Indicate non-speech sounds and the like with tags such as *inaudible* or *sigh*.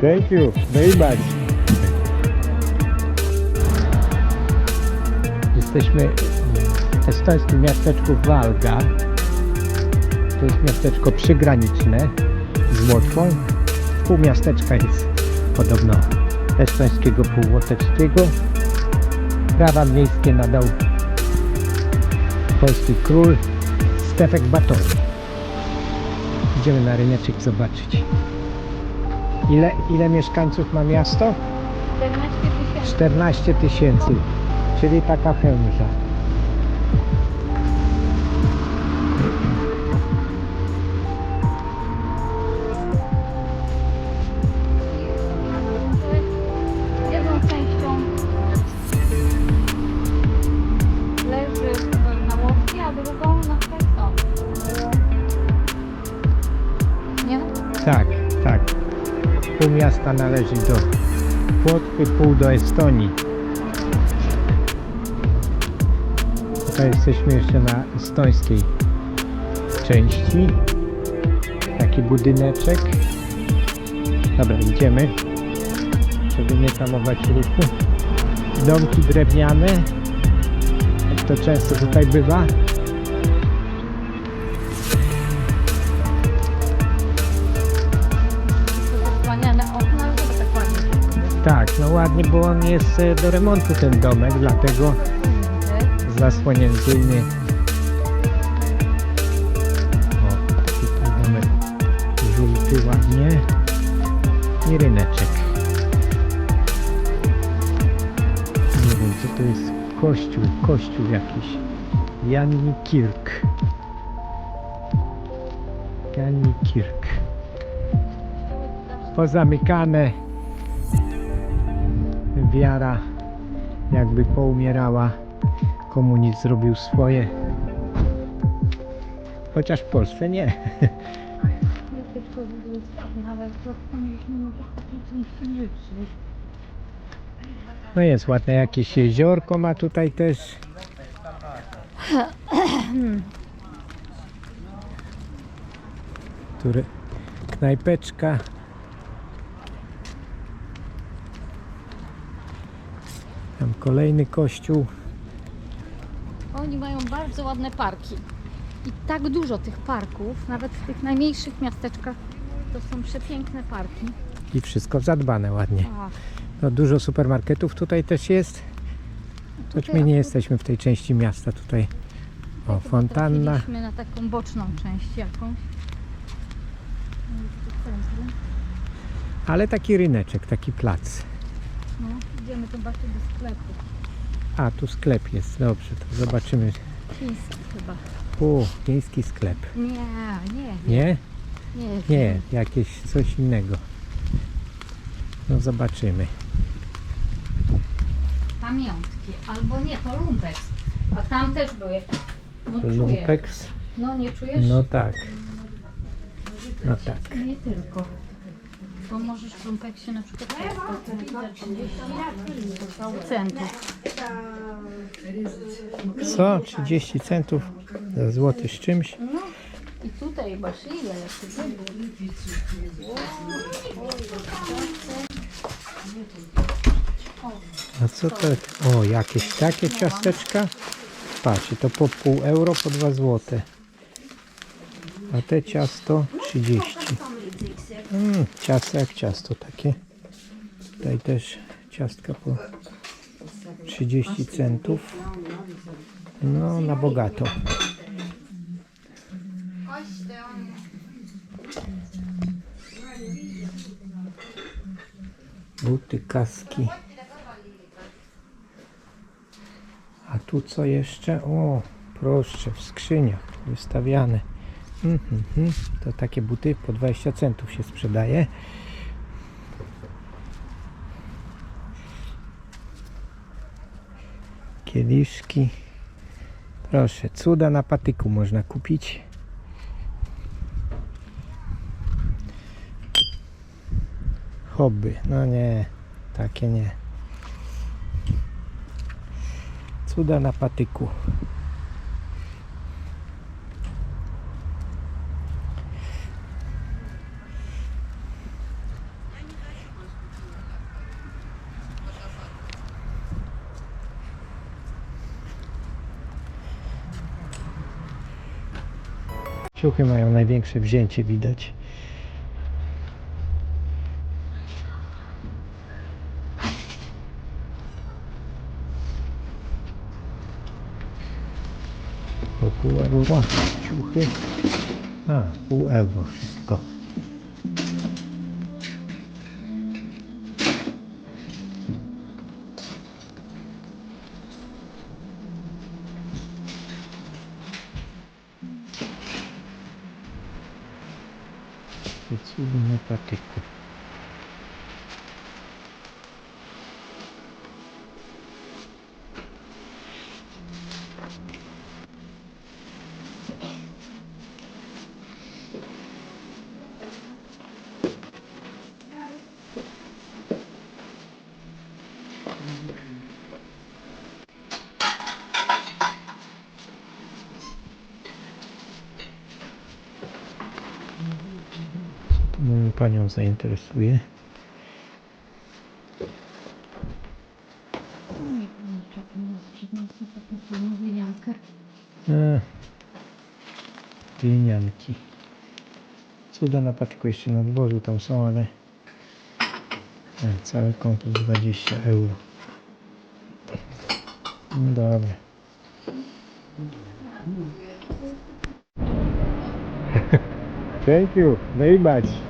Thank you very much. Jesteśmy w estońskim miasteczku Walga. To jest miasteczko przygraniczne z Łotwą. Pół miasteczka jest podobno estońskiego półłotewskiego. Prawa miejskie nadał polski król Stefek Batory. Idziemy na ryneczek zobaczyć. Ile, ile mieszkańców ma miasto? 14 tysięcy. 14 tysięcy, czyli taka pełnia. Pół miasta należy do Płotwy, pół do Estonii. Tutaj jesteśmy jeszcze na estońskiej części. Taki budyneczek. Dobra, idziemy, żeby nie tamować ruchu. Domki drewniane, jak to często tutaj bywa. Tak, no ładnie, bo on jest e, do remontu ten domek, dlatego zasłonięty nie. O, tutaj domek żółty ładnie i ryneczek. Nie wiem co to jest kościół, kościół jakiś. Janni Kirk. Janni Kirk. Pozamykane. Wiara jakby poumierała. Komunizm zrobił swoje. Chociaż w Polsce nie. No jest ładne jakieś jeziorko ma tutaj też. Który knajpeczka. Kolejny kościół. Oni mają bardzo ładne parki. I tak dużo tych parków, nawet w tych najmniejszych miasteczkach, to są przepiękne parki. I wszystko zadbane ładnie. A, No dużo supermarketów tutaj też jest. Choć my nie jesteśmy w tej części miasta tutaj. O, Chyba fontanna. na taką boczną część jakąś. No. Ale taki ryneczek, taki plac. No, idziemy zobaczyć do sklepu. A, tu sklep jest. Dobrze, to zobaczymy. Chiński chyba. O, miejski sklep. Nie, nie, Nie? nie. Nie, jakieś coś innego. No zobaczymy. Pamiątki. Albo nie, to lumpeks. A tam też były. No czuję. Lumpex. No nie czujesz? No tak. No tak. Nie tylko. Bo możesz w lumpeksie na przykład centów. Co? 30 centów za złoty z czymś? No i tutaj masz ile? A co to? O, jakieś takie ciasteczka? Patrzcie, to po pół euro, po 2 złote. A te ciasto 30. Mm, ciasto jak ciasto takie. Tutaj też ciastka po 30 centów. No, na bogato. Buty, kaski. A tu co jeszcze? O, proszę, w skrzyniach wystawiane. To takie buty po 20 centów się sprzedaje. Kieliszki. Proszę, cuda na patyku można kupić. Hobby. No nie, takie nie. Cuda na patyku. Ciuchy mają największe wzięcie, widać. Pół ciuchy. A, pół euro wszystko. it's even more practical Panią zainteresuje. E, Glinianki. Cuda na patyku jeszcze na dworzu tam są, ale e, cały komplet 20 euro. No Dobra. *laughs* Thank you very much.